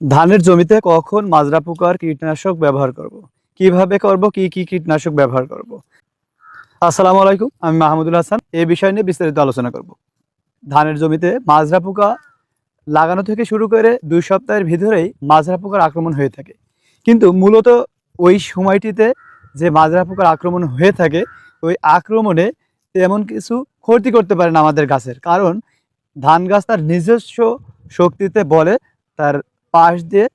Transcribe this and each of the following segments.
ধানের জমিতে কখন মাজরা পোকার কীটনাশক ব্যবহার করব। কীভাবে করব? কি কি কীটনাশক ব্যবহার করব। আসসালামু আলাইকুম, আমি মাহমুদুল হাসান। এই বিষয় নিয়ে বিস্তারিত আলোচনা করব। ধানের জমিতে মাজরা পোকা লাগানো থেকে শুরু করে দুই সপ্তাহের ভিতরেই মাজরা পোকার আক্রমণ হয়ে থাকে। কিন্তু মূলত ওই সময়টিতে যে মাজরা পোকার আক্রমণ হয়ে থাকে, ওই আক্রমণে তেমন কিছু ক্ষতি করতে পারে না আমাদের গাছের। কারণ ধান গাছ তার নিজস্ব শক্তিতে বলে, তার পাশ দিয়ে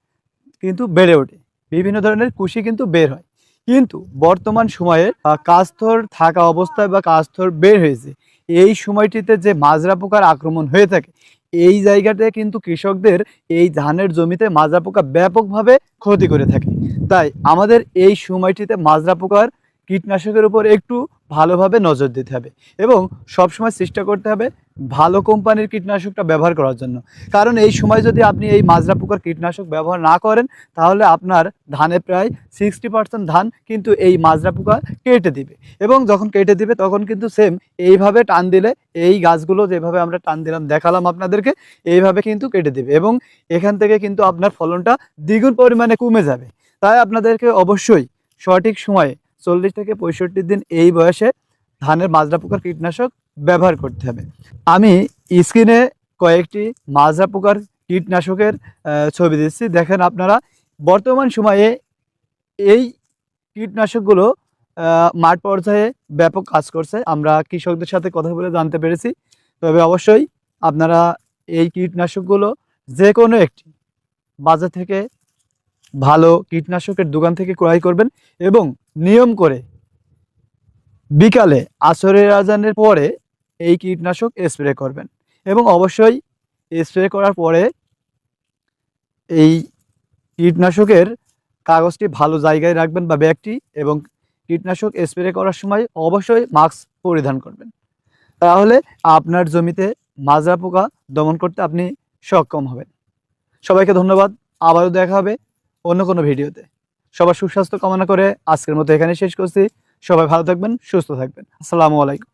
কিন্তু বেড়ে ওঠে। বিভিন্ন ধরনের কুশি কিন্তু বের হয়। কিন্তু বর্তমান সময়ে কাস্থর থাকা অবস্থায় বা কাস্থর বের হয়েছে, এই সময়টিতে যে মাজরা পোকার আক্রমণ হয়ে থাকে, এই জায়গাতে কিন্তু কৃষকদের এই ধানের জমিতে মাজরা পোকা ব্যাপকভাবে ক্ষতি করে থাকে। তাই আমাদের এই সময়টিতে মাজরা পোকার কীটনাশকের উপর একটু ভালোভাবে নজর দিতে হবে এবং সবসময় চেষ্টা করতে হবে ভালো কোম্পানির কীটনাশকটা ব্যবহার করার জন্য। কারণ এই সময় যদি আপনি এই মাজরা পোকার কীটনাশক ব্যবহার না করেন, তাহলে আপনার ধানে প্রায় সিক্সটি পার্সেন্ট ধান কিন্তু এই মাজরা পোকা কেটে দিবে। এবং যখন কেটে দিবে, তখন কিন্তু সেম এইভাবে টান দিলে, এই গাছগুলো যেভাবে আমরা টান দিলাম, দেখালাম আপনাদেরকে, এইভাবে কিন্তু কেটে দিবে এবং এখান থেকে কিন্তু আপনার ফলনটা দ্বিগুণ পরিমাণে কমে যাবে। তাই আপনাদেরকে অবশ্যই সঠিক সময়ে চল্লিশ থেকে পঁয়ষট্টি দিন এই বয়সে ধানের মাজরা পোকার কীটনাশক ব্যবহার করতে হবে। আমি স্ক্রিনে কয়েকটি মাজরা পোকার কীটনাশকের ছবি দিচ্ছি। দেখেন আপনারা, বর্তমান সময়ে এই কীটনাশকগুলো মাঠ পর্যায়ে ব্যাপক কাজ করছে। আমরা কৃষকদের সাথে কথা বলে জানতে পেরেছি। তবে অবশ্যই আপনারা এই কীটনাশকগুলো যে কোনো একটি বাজার থেকে ভালো কীটনাশকের দোকান থেকে ক্রয় করবেন এবং নিয়ম করে বিকালে আসরের আজানের পরে এই কীটনাশক স্প্রে করবেন এবং অবশ্যই স্প্রে করার পরে এই কীটনাশকের কাগজটি ভালো জায়গায় রাখবেন বা ব্যাগটি এবং কীটনাশক স্প্রে করার সময় অবশ্যই মাস্ক পরিধান করবেন। তাহলে আপনার জমিতে মাজরা পোকা দমন করতে আপনি সক্ষম হবেন। সবাইকে ধন্যবাদ। আবারও দেখা হবে অন্য কোনো ভিডিওতে। সবার সুস্বাস্থ্য কামনা করে আজকের মতো এখানে শেষ করছি। সবাই ভালো থাকবেন, সুস্থ থাকবেন। আসসালামু আলাইকুম।